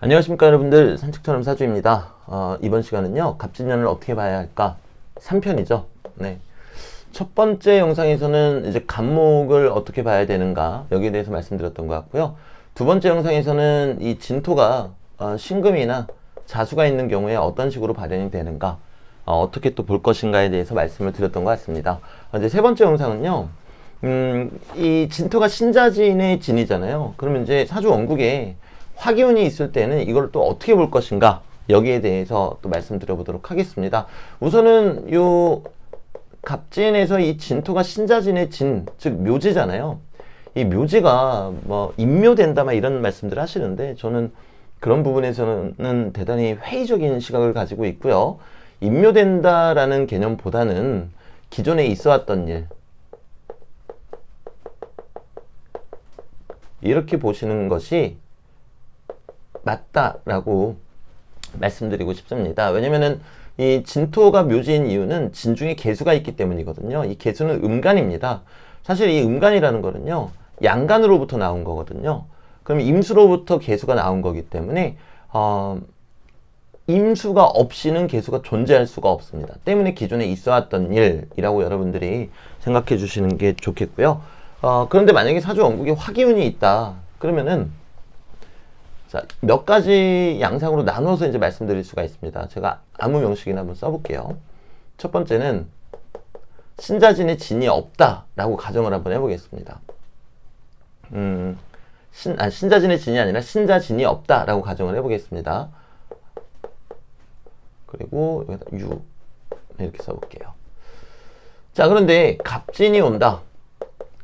안녕하십니까 여러분들 산책처럼 사주입니다. 어, 이번 시간은요 갑진년을 어떻게 봐야 할까 3편이죠. 네. 첫 번째 영상에서는 이제 간목을 어떻게 봐야 되는가 여기에 대해서 말씀드렸던 것 같고요. 두 번째 영상에서는 이 진토가 어, 신금이나 자수가 있는 경우에 어떤 식으로 발현이 되는가 어, 떻게 또 볼 것인가에 대해서 말씀을 드렸던 것 같습니다. 어, 이제 세 번째 영상은요. 음, 이 진토가 신자진의 진이잖아요. 그러면 이제 사주 원국에 화기운이 있을 때는 이걸 또 어떻게 볼 것인가 여기에 대해서 또 말씀드려 보도록 하겠습니다. 우선은 요 갑진에서 이 진토가 신자진의 진, 즉 묘지잖아요. 이 묘지가 뭐 인묘된다 막 이런 말씀들 하시는데 저는 그런 부분에서는 대단히 회의적인 시각을 가지고 있고요. 인묘된다라는 개념보다는 기존에 있어 왔던 일 이렇게 보시는 것이 맞다라고 말씀드리고 싶습니다. 왜냐면은 이 진토가 묘지인 이유는 진중에 개수가 있기 때문이거든요. 이 개수는 음간입니다. 사실 이 음간이라는 거는요, 양간으로부터 나온 거거든요. 그럼 임수로부터 개수가 나온 거기 때문에, 어, 임수가 없이는 개수가 존재할 수가 없습니다. 때문에 기존에 있어 왔던 일이라고 여러분들이 생각해 주시는 게 좋겠고요. 어, 그런데 만약에 사주 원국에 화기운이 있다. 그러면은 자, 몇 가지 양상으로 나눠서 이제 말씀드릴 수가 있습니다. 제가 아무 명식이나 한번 써볼게요. 첫 번째는 신자진의 진이 없다라고 가정을 한번 해보겠습니다. 음, 신, 아, 신자진의 진이 아니라 신자진이 없다라고 가정을 해보겠습니다. 그리고 여기다 유 이렇게 써볼게요. 자, 그런데 갑진이 온다.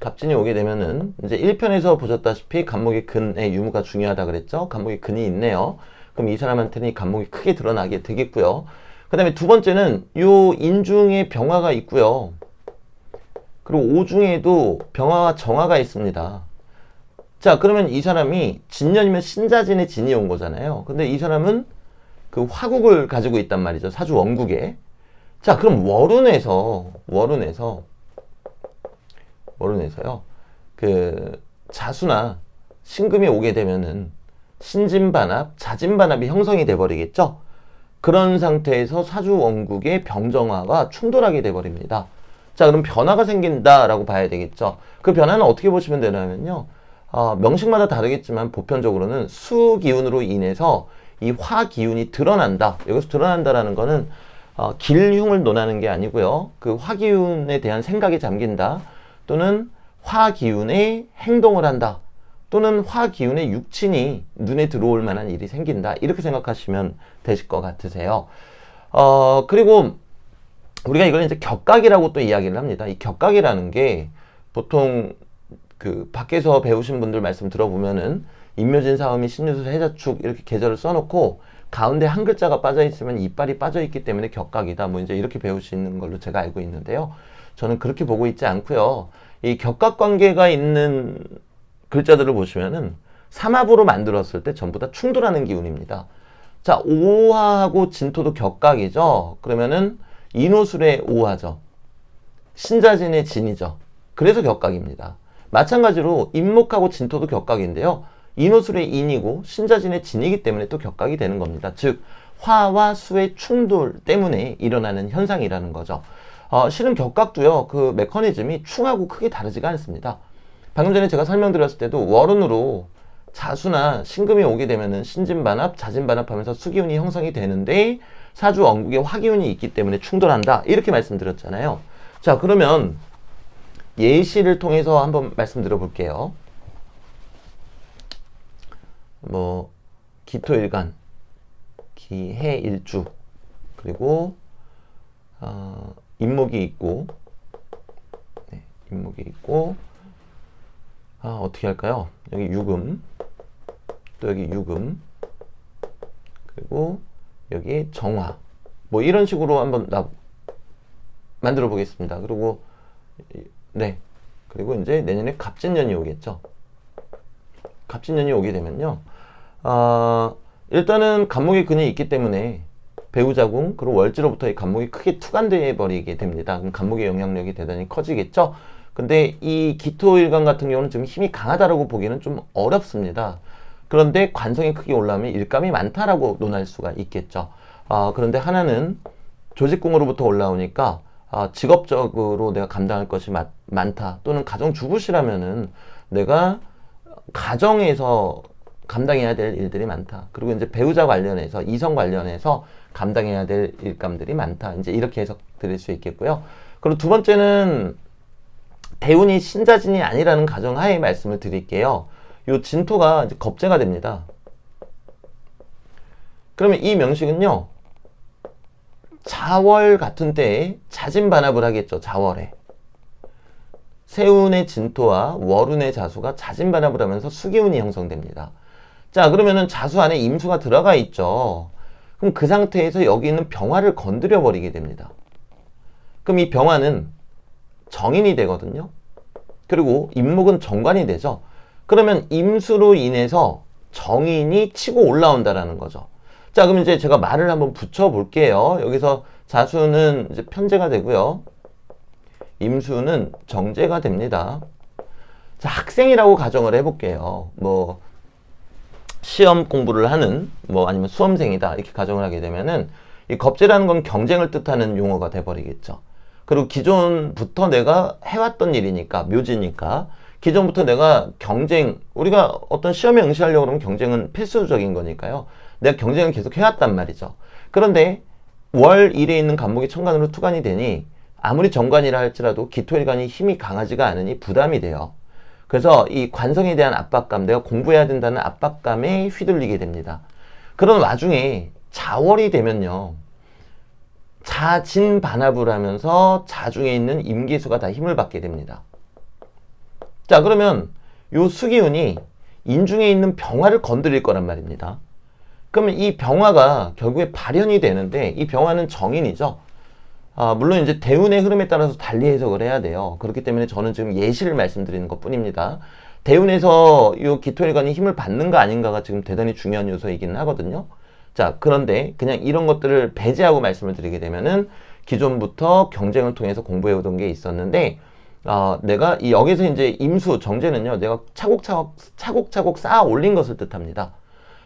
갑진이 오게 되면은 이제 1편에서 보셨다시피 간목의 근의 유무가 중요하다 그랬죠. 간목의 근이 있네요. 그럼 이 사람한테는 이 간목이 크게 드러나게 되겠고요. 그 다음에 두 번째는 요 인중에 병화가 있고요. 그리고 오중에도 병화와 정화가 있습니다. 자, 그러면 이 사람이 진년이면 신자진의 진이 온 거잖아요. 근데 이 사람은 그 화국을 가지고 있단 말이죠. 사주 원국에. 자, 그럼 월운에서, 월운에서 내서요? 그 자수나 신금이 오게 되면은 신진반합, 자진반합이 형성이 돼 버리겠죠. 그런 상태에서 사주 원국의 병정화가 충돌하게 돼 버립니다. 자, 그럼 변화가 생긴다라고 봐야 되겠죠. 그 변화는 어떻게 보시면 되냐면요. 어, 명식마다 다르겠지만 보편적으로는 수 기운으로 인해서 이 화 기운이 드러난다. 여기서 드러난다라는 거는 어, 길흉을 논하는 게 아니고요. 그 화 기운에 대한 생각이 잠긴다. 또는 화기운의 행동을 한다. 또는 화기운의 육친이 눈에 들어올 만한 일이 생긴다. 이렇게 생각하시면 되실 것 같으세요. 어, 그리고 우리가 이걸 이제 격각이라고 또 이야기를 합니다. 이 격각이라는 게 보통 그 밖에서 배우신 분들 말씀 들어보면은 인묘진 사음이 신유수 해자축 이렇게 계절을 써놓고 가운데 한 글자가 빠져 있으면 이빨이 빠져 있기 때문에 격각이다. 뭐 이제 이렇게 배우시는 걸로 제가 알고 있는데요. 저는 그렇게 보고 있지 않고요. 이 격각 관계가 있는 글자들을 보시면은 삼합으로 만들었을 때 전부 다 충돌하는 기운입니다. 자, 오화하고 진토도 격각이죠. 그러면은 인호술의 오화죠. 신자진의 진이죠. 그래서 격각입니다. 마찬가지로 인목하고 진토도 격각인데요. 인호술의 인이고 신자진의 진이기 때문에 또 격각이 되는 겁니다. 즉 화와 수의 충돌 때문에 일어나는 현상이라는 거죠. 어, 실은 격각도요, 그 메커니즘이 충하고 크게 다르지가 않습니다. 방금 전에 제가 설명드렸을 때도 월운으로 자수나 신금이 오게 되면은 신진반합, 자진반합하면서 수기운이 형성이 되는데 사주 원국에 화기운이 있기 때문에 충돌한다. 이렇게 말씀드렸잖아요. 자, 그러면 예시를 통해서 한번 말씀드려 볼게요. 뭐 기토일간, 기해일주, 그리고 어, 인목이 있고 네, 인목이 있고 아 어떻게 할까요? 여기 유금 또 여기 유금 그리고 여기 정화 뭐 이런 식으로 한번 나 만들어 보겠습니다. 그리고 네 그리고 이제 내년에 갑진년이 오겠죠. 갑진년이 오게 되면요. 아 일단은 간목의 근이 있기 때문에 배우자궁 그리고 월지로부터의 간목이 크게 투간돼 버리게 됩니다. 그럼 간목의 영향력이 대단히 커지겠죠. 근데 이 기토일간 같은 경우는 지금 힘이 강하다라고 보기는 좀 어렵습니다. 그런데 관성이 크게 올라오면 일감이 많다라고 논할 수가 있겠죠. 아, 그런데 하나는 조직궁으로부터 올라오니까 아, 직업적으로 내가 감당할 것이 마, 많다. 또는 가정주부시라면은 내가 가정에서 감당해야 될 일들이 많다. 그리고 이제 배우자 관련해서 이성 관련해서 감당해야 될 일감들이 많다. 이제 이렇게 해석 드릴 수 있겠고요. 그리고 두 번째는 대운이 신자진이 아니라는 가정하에 말씀을 드릴게요. 요 진토가 이제 겁재가 됩니다. 그러면 이 명식은요. 자월 같은 때에 자진 반합을 하겠죠. 자월에. 세운의 진토와 월운의 자수가 자진 반합을 하면서 수기운이 형성됩니다. 자, 그러면은 자수 안에 임수가 들어가 있죠. 그럼 그 상태에서 여기 있는 병화를 건드려 버리게 됩니다. 그럼 이 병화는 정인이 되거든요. 그리고 임목은 정관이 되죠. 그러면 임수로 인해서 정인이 치고 올라온다라는 거죠. 자, 그럼 이제 제가 말을 한번 붙여 볼게요. 여기서 자수는 이제 편제가 되고요. 임수는 정제가 됩니다. 자, 학생이라고 가정을 해볼게요. 뭐, 시험 공부를 하는, 뭐, 아니면 수험생이다. 이렇게 가정을 하게 되면은, 이 겁제라는 건 경쟁을 뜻하는 용어가 돼버리겠죠. 그리고 기존부터 내가 해왔던 일이니까, 묘지니까, 기존부터 내가 경쟁, 우리가 어떤 시험에 응시하려고 그러면 경쟁은 필수적인 거니까요. 내가 경쟁을 계속 해왔단 말이죠. 그런데 월 1에 있는 간목이 천간으로 투간이 되니 아무리 정관이라 할지라도 기토일간이 힘이 강하지가 않으니 부담이 돼요. 그래서 이 관성에 대한 압박감, 내가 공부해야 된다는 압박감에 휘둘리게 됩니다. 그런 와중에 자월이 되면요. 자진 반합을 하면서 자중에 있는 임기수가 다 힘을 받게 됩니다. 자, 그러면 요 수기운이 인중에 있는 병화를 건드릴 거란 말입니다. 그러면 이 병화가 결국에 발현이 되는데 이 병화는 정인이죠. 아, 물론 이제 대운의 흐름에 따라서 달리 해석을 해야 돼요. 그렇기 때문에 저는 지금 예시를 말씀드리는 것 뿐입니다. 대운에서 이 기토일관이 힘을 받는 거 아닌가가 지금 대단히 중요한 요소이기는 하거든요. 자, 그런데 그냥 이런 것들을 배제하고 말씀을 드리게 되면은 기존부터 경쟁을 통해서 공부해오던 게 있었는데 어, 내가 이 여기서 이제 임수 정제는요, 내가 차곡차곡 차곡차곡 쌓아 올린 것을 뜻합니다.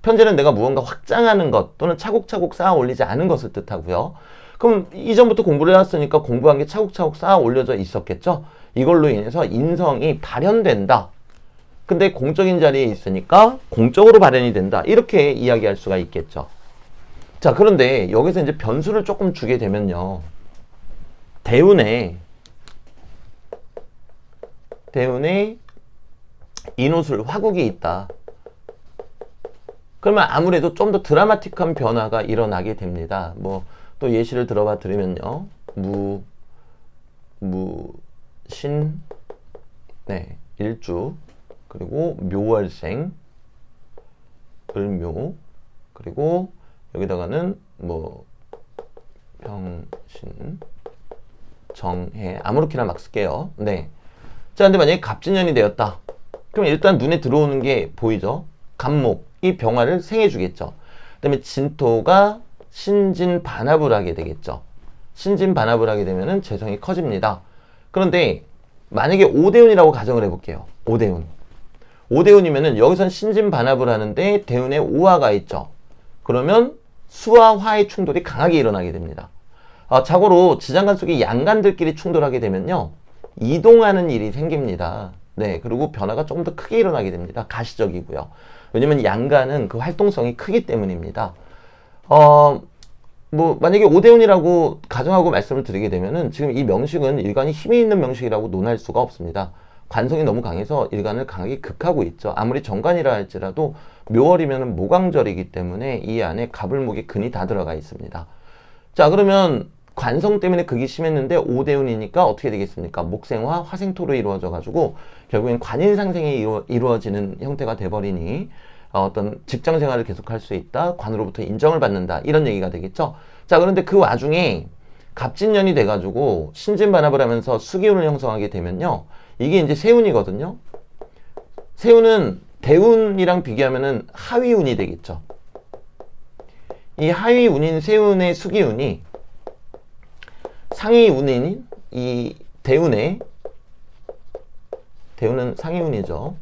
편제는 내가 무언가 확장하는 것 또는 차곡차곡 쌓아 올리지 않은 것을 뜻하고요. 그럼 이전부터 공부를 해왔으니까 공부한 게 차곡차곡 쌓아 올려져 있었겠죠? 이걸로 인해서 인성이 발현된다. 근데 공적인 자리에 있으니까 공적으로 발현이 된다. 이렇게 이야기할 수가 있겠죠. 자, 그런데 여기서 이제 변수를 조금 주게 되면요. 대운에, 대운에 인호술, 화국이 있다. 그러면 아무래도 좀 더 드라마틱한 변화가 일어나게 됩니다. 뭐, 또 예시를 들어봐 드리면요. 무, 무, 신, 네, 일주, 그리고 묘월생, 을묘, 그리고 여기다가는 뭐, 병신, 정해, 아무렇게나 막 쓸게요. 네. 자, 근데 만약에 갑진년이 되었다. 그럼 일단 눈에 들어오는 게 보이죠? 간목, 이 병화를 생해주겠죠. 그 다음에 진토가 신진 반합을 하게 되겠죠. 신진 반합을 하게 되면은 재성이 커집니다. 그런데 만약에 오대운이라고 가정을 해볼게요. 오대운. 오대운이면은 여기선 신진 반합을 하는데 대운에 오화가 있죠. 그러면 수와 화의 충돌이 강하게 일어나게 됩니다. 아, 자고로 지장간 속의 양간들끼리 충돌하게 되면요. 이동하는 일이 생깁니다. 네, 그리고 변화가 조금 더 크게 일어나게 됩니다. 가시적이고요. 왜냐면 양간은 그 활동성이 크기 때문입니다. 어, 뭐, 만약에 오대운이라고 가정하고 말씀을 드리게 되면은 지금 이 명식은 일간이 힘이 있는 명식이라고 논할 수가 없습니다. 관성이 너무 강해서 일간을 강하게 극하고 있죠. 아무리 정관이라 할지라도 묘월이면 모강절이기 때문에 이 안에 가불목이 근이 다 들어가 있습니다. 자, 그러면 관성 때문에 극이 심했는데 오대운이니까 어떻게 되겠습니까? 목생화 화생토로 이루어져 가지고 결국엔 관인상생이 이루, 이루어지는 형태가 돼버리니 어, 떤 직장 생활을 계속할 수 있다. 관으로부터 인정을 받는다. 이런 얘기가 되겠죠. 자, 그런데 그 와중에 갑진년이 돼가지고 신진 반합을 하면서 수기운을 형성하게 되면요. 이게 이제 세운이거든요. 세운은 대운이랑 비교하면은 하위운이 되겠죠. 이 하위운인 세운의 수기운이 상위운인 이 대운의 대운은 상위운이죠.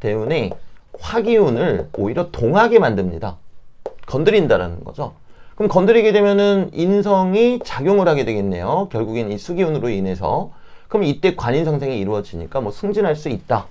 대운의 화기운을 오히려 동하게 만듭니다. 건드린다라는 거죠. 그럼 건드리게 되면은 인성이 작용을 하게 되겠네요. 결국엔 이 수기운으로 인해서. 그럼 이때 관인 상생이 이루어지니까 뭐 승진할 수 있다.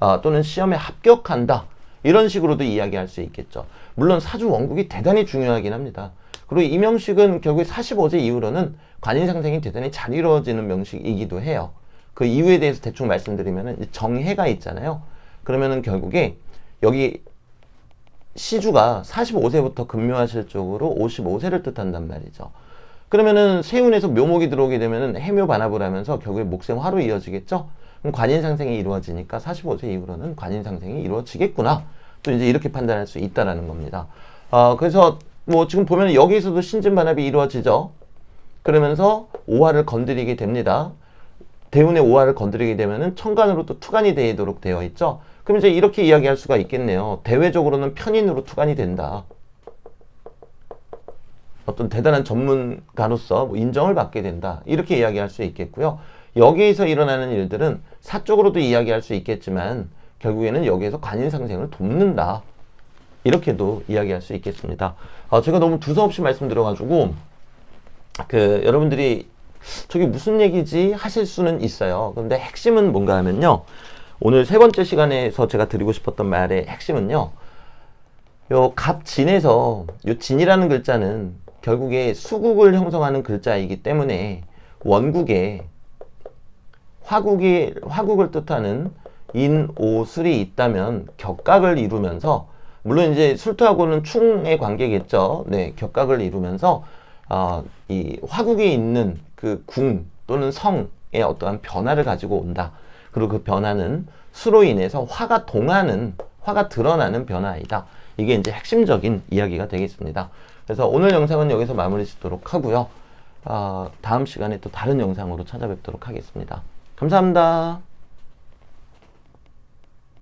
아, 또는 시험에 합격한다. 이런 식으로도 이야기할 수 있겠죠. 물론 사주 원국이 대단히 중요하긴 합니다. 그리고 이 명식은 결국에 45세 이후로는 관인 상생이 대단히 잘 이루어지는 명식이기도 해요. 그 이유에 대해서 대충 말씀드리면은 이제 정해가 있잖아요. 그러면은 결국에 여기 시주가 45세부터 금묘하실 쪽으로 55세를 뜻한단 말이죠. 그러면은 세운에서 묘목이 들어오게 되면은 해묘 반합을 하면서 결국에 목생화로 이어지겠죠. 그럼 관인상생이 이루어지니까 45세 이후로는 관인상생이 이루어지겠구나. 또 이제 이렇게 판단할 수 있다라는 겁니다. 아, 그래서 뭐 지금 보면 여기에서도 신진 반합이 이루어지죠. 그러면서 오화를 건드리게 됩니다. 대운의 오화를 건드리게 되면은 천간으로 또 투간이 되도록 되어 있죠. 그럼 이제 이렇게 이야기할 수가 있겠네요. 대외적으로는 편인으로 투간이 된다. 어떤 대단한 전문가로서 뭐 인정을 받게 된다. 이렇게 이야기할 수 있겠고요. 여기에서 일어나는 일들은 사적으로도 이야기할 수 있겠지만 결국에는 여기에서 관인상생을 돕는다. 이렇게도 이야기할 수 있겠습니다. 어, 제가 너무 두서없이 말씀드려가지고 그 여러분들이 저게 무슨 얘기지 하실 수는 있어요. 근데 핵심은 뭔가 하면요. 오늘 세 번째 시간에서 제가 드리고 싶었던 말의 핵심은요. 요 갑진에서 요 진이라는 글자는 결국에 수국을 형성하는 글자이기 때문에 원국에 화국이 화국을 뜻하는 인 오 술이 있다면 격각을 이루면서 물론 이제 술토하고는 충의 관계겠죠. 네, 격각을 이루면서 어, 이 화국에 있는 그 궁 또는 성의 어떠한 변화를 가지고 온다. 그리고 그 변화는 수로 인해서 화가 동하는 화가 드러나는 변화이다. 이게 이제 핵심적인 이야기가 되겠습니다. 그래서 오늘 영상은 여기서 마무리 짓도록 하고요. 어, 다음 시간에 또 다른 영상으로 찾아뵙도록 하겠습니다. 감사합니다.